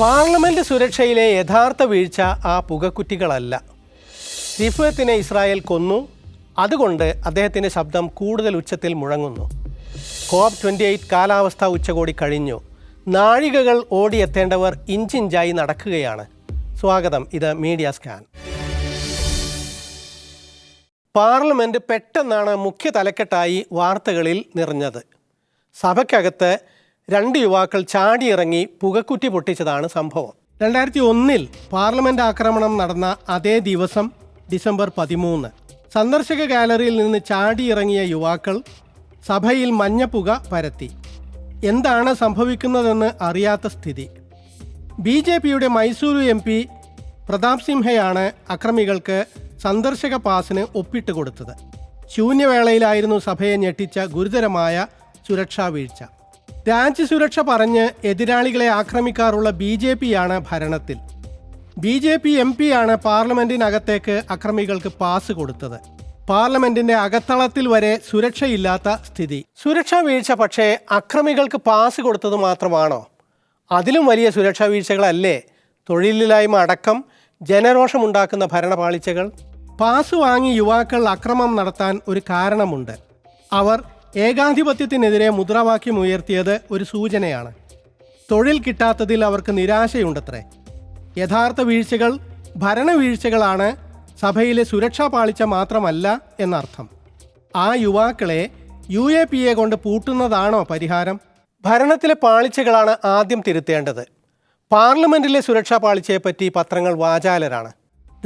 Parliament സുരക്ഷയിലെ യഥാർത്ഥ വീഴ്ച ആ പുകക്കുറ്റികളല്ല. റിഫത്തിനെ ഇസ്രായേൽ കൊന്നു. അതുകൊണ്ട് അദ്ദേഹത്തിന്റെ ശബ്ദം കൂടുതൽ ഉച്ചത്തിൽ മുഴങ്ങുന്നു. കോപ് ട്വന്റി എയ്റ്റ് കാലാവസ്ഥാ ഉച്ചകോടി കഴിഞ്ഞു. നാഴികകൾ ഓടിയെത്തേണ്ടവർ ഇഞ്ചിഞ്ചായി നടക്കുകയാണ്. സ്വാഗതം ഇത് മീഡിയ സ്കാൻ. പാർലമെന്റ് പെട്ടെന്നാണ് മുഖ്യ തലക്കെട്ടായി വാർത്തകളിൽ നിറഞ്ഞത്. സഭയ്ക്കകത്ത് രണ്ട് യുവാക്കൾ ചാടിയിറങ്ങി പുകക്കുറ്റി പൊട്ടിച്ചതാണ് സംഭവം. രണ്ടായിരത്തി ഒന്നിൽ പാർലമെന്റ് ആക്രമണം നടന്ന അതേ ദിവസം ഡിസംബർ പതിമൂന്ന്. സന്ദർശക ഗാലറിയിൽ നിന്ന് ചാടിയിറങ്ങിയ യുവാക്കൾ സഭയിൽ മഞ്ഞപ്പുക പരത്തി. എന്താണ് സംഭവിക്കുന്നതെന്ന് അറിയാത്ത സ്ഥിതി. ബി ജെ പിയുടെ മൈസൂരു എം പി പ്രതാപ് സിംഹയാണ് അക്രമികൾക്ക് സന്ദർശക പാസിന് ഒപ്പിട്ട് കൊടുത്തത് ശൂന്യവേളയിലായിരുന്നു സഭയെ ഞെട്ടിച്ച ഗുരുതരമായ സുരക്ഷാ വീഴ്ച. രാജ്യസുരക്ഷ പറഞ്ഞ് എതിരാളികളെ ആക്രമിക്കാറുള്ള ബി ജെ പിയാണ് ഭരണത്തിൽ. ബി ജെ പി എം പിയാണ് പാർലമെന്റിനകത്തേക്ക് അക്രമികൾക്ക് പാസ് കൊടുത്തത്. പാർലമെന്റിന്റെ അകത്തളത്തിൽ വരെ സുരക്ഷയില്ലാത്ത സ്ഥിതി. സുരക്ഷാ വീഴ്ച പക്ഷേ അക്രമികൾക്ക് പാസ് കൊടുത്തത് മാത്രമാണോ? അതിലും വലിയ സുരക്ഷാ വീഴ്ചകളല്ലേ? തൊഴിലില്ലായ്മ അടക്കം ജനരോഷമുണ്ടാക്കുന്ന ഭരണപാളിച്ചകൾ. പാസ് വാങ്ങി യുവാക്കൾ അക്രമം നടത്താൻ ഒരു കാരണമുണ്ട്. അവർ ഏകാധിപത്യത്തിനെതിരെ മുദ്രാവാക്യം ഉയർത്തിയത് ഒരു സൂചനയാണ്. തൊഴിൽ കിട്ടാത്തതിൽ അവർക്ക് നിരാശയുണ്ടത്രേ. യഥാർത്ഥ വീഴ്ചകൾ ഭരണവീഴ്ചകളാണ് സഭയിലെ സുരക്ഷാ പാളിച്ച മാത്രമല്ല എന്നർത്ഥം. ആ യുവാക്കളെ യു എ പി എ കൊണ്ട് പൂട്ടുന്നതാണോ പരിഹാരം? ഭരണത്തിലെ പാളിച്ചകളാണ് ആദ്യം തിരുത്തേണ്ടത്. പാർലമെന്റിലെ സുരക്ഷാ പാളിച്ചയെപ്പറ്റി പത്രങ്ങൾ വാചാലരാണ്.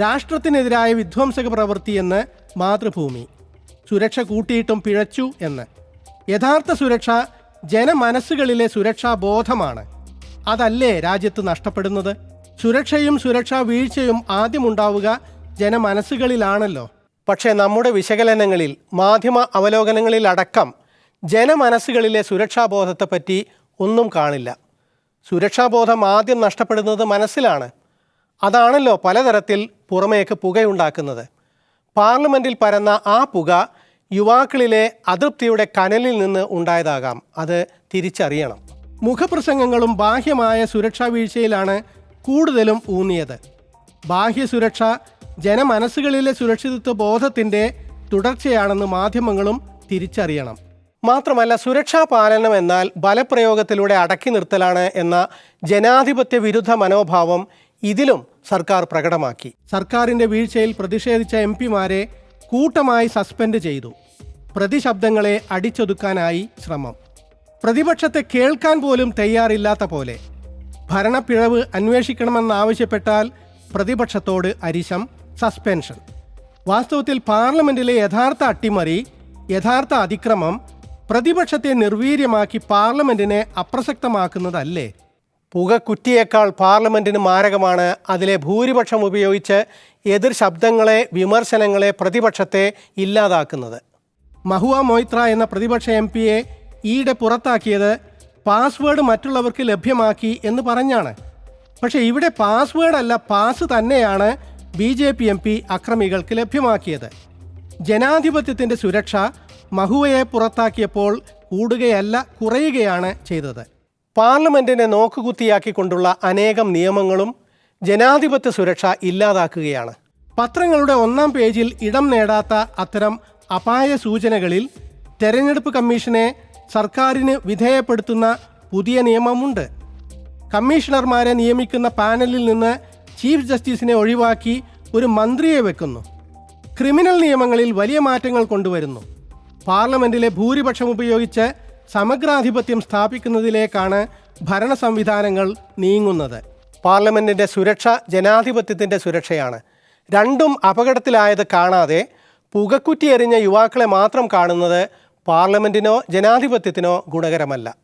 രാഷ്ട്രത്തിനെതിരായ വിധ്വംസക പ്രവൃത്തിയെന്ന് മാതൃഭൂമി. സുരക്ഷ കൂട്ടിയിട്ടും പിഴച്ചു എന്ന്. യഥാർത്ഥ സുരക്ഷ ജനമനസ്സുകളിലെ സുരക്ഷാ ബോധമാണ്. അതല്ലേ രാജ്യത്ത് നഷ്ടപ്പെടുന്നത്? സുരക്ഷയും സുരക്ഷാ വീഴ്ചയും ആദ്യമുണ്ടാവുക ജനമനസ്സുകളിലാണല്ലോ. പക്ഷേ നമ്മുടെ വിശകലനങ്ങളിൽ മാധ്യമ അവലോകനങ്ങളിലടക്കം ജനമനസ്സുകളിലെ സുരക്ഷാബോധത്തെപ്പറ്റി ഒന്നും കാണില്ല. സുരക്ഷാബോധം ആദ്യം നഷ്ടപ്പെടുന്നത് മനസ്സിലാണ്. അതാണല്ലോ പലതരത്തിൽ പുറമേക്ക് പുകയുണ്ടാക്കുന്നത്. പാർലമെന്റിൽ പരന്ന ആ പുക യുവാക്കളിലെ അതൃപ്തിയുടെ കനലിൽ നിന്ന് ഉണ്ടായതാകാം. അത് തിരിച്ചറിയണം. മുഖപ്രസംഗങ്ങളും ബാഹ്യമായ സുരക്ഷാ വീഴ്ചയിലാണ് കൂടുതലും ഊന്നിയത്. ബാഹ്യ സുരക്ഷ ജനമനസ്സുകളിലെ സുരക്ഷിതത്വ ബോധത്തിന്റെ തുടർച്ചയാണെന്ന് മാധ്യമങ്ങളും തിരിച്ചറിയണം. മാത്രമല്ല സുരക്ഷാ പാലനം എന്നാൽ ബലപ്രയോഗത്തിലൂടെ അടക്കി നിർത്തലാണ് എന്ന ജനാധിപത്യ വിരുദ്ധ മനോഭാവം ഇതിലും സർക്കാർ പ്രകടമാക്കി. സർക്കാരിന്റെ വീഴ്ചയിൽ പ്രതിഷേധിച്ച എം പിമാരെ കൂട്ടമായി സസ്പെൻഡ് ചെയ്തു. പ്രതിശബ്ദങ്ങളെ അടിച്ചൊതുക്കാനായി ശ്രമം. പ്രതിപക്ഷത്തെ കേൾക്കാൻ പോലും തയ്യാറില്ലാത്ത പോലെ ഭരണപ്പിഴവ് അന്വേഷിക്കണമെന്നാവശ്യപ്പെട്ടാൽ പ്രതിപക്ഷത്തോട് അരിശം സസ്പെൻഷൻ. വാസ്തവത്തിൽ പാർലമെന്റിലെ യഥാർത്ഥ അട്ടിമറി യഥാർത്ഥ അതിക്രമം പ്രതിപക്ഷത്തെ നിർവീര്യമാക്കി പാർലമെന്റിനെ അപ്രസക്തമാക്കുന്നതല്ലേ? പുകക്കുറ്റിയേക്കാൾ പാർലമെന്റിന് മാരകമാണ്. അതിലെ ഭൂരിപക്ഷം ഉപയോഗിച്ച് എതിർ ശബ്ദങ്ങളെ വിമർശനങ്ങളെ പ്രതിപക്ഷത്തെ ഇല്ലാതാക്കുന്നത്. മഹുവ മൊയ്ത്ര എന്ന പ്രതിപക്ഷ എം പിയെ ഈയിടെ പുറത്താക്കിയത് പാസ്വേഡ് മറ്റുള്ളവർക്ക് ലഭ്യമാക്കി എന്ന് പറഞ്ഞാണ്. പക്ഷേ ഇവിടെ പാസ്വേഡ് അല്ല പാസ് തന്നെയാണ് B J P M P അക്രമികൾക്ക് ലഭ്യമാക്കിയത്. ജനാധിപത്യത്തിന്റെ സുരക്ഷ മഹുവയെ പുറത്താക്കിയപ്പോൾ കൂടുകയല്ല കുറയുകയാണ് ചെയ്തത്. പാർലമെന്റിനെ നോക്കുകുത്തിയാക്കിക്കൊണ്ടുള്ള അനേകം നിയമങ്ങളും ജനാധിപത്യ സുരക്ഷ ഇല്ലാതാക്കുകയാണ്. പത്രങ്ങളുടെ ഒന്നാം പേജിൽ ഇടം നേടാത്ത അത്തരം അപായ സൂചനകളിൽ തെരഞ്ഞെടുപ്പ് കമ്മീഷനെ സർക്കാരിന് വിധേയപ്പെടുത്തുന്ന പുതിയ നിയമമുണ്ട്. കമ്മീഷണർമാരെ നിയമിക്കുന്ന പാനലിൽ നിന്ന് ചീഫ് ജസ്റ്റിസിനെ ഒഴിവാക്കി ഒരു മന്ത്രിയെ വെക്കുന്നു. ക്രിമിനൽ നിയമങ്ങളിൽ വലിയ മാറ്റങ്ങൾ കൊണ്ടുവരുന്നു. പാർലമെന്റിലെ ഭൂരിപക്ഷം ഉപയോഗിച്ച് സമഗ്രാധിപത്യം സ്ഥാപിക്കുന്നതിലേക്കാണ് ഭരണ സംവിധാനങ്ങൾ നീങ്ങുന്നത്. പാർലമെന്റിന്റെ സുരക്ഷ ജനാധിപത്യത്തിന്റെ സുരക്ഷയാണ്. രണ്ടും അപകടത്തിലായത് കാണാതെ പുകക്കുറ്റി എറിഞ്ഞ യുവാക്കളെ മാത്രം കാണുന്നത് പാർലമെന്റിനോ ജനാധിപത്യത്തിനോ ഗുണകരമല്ല.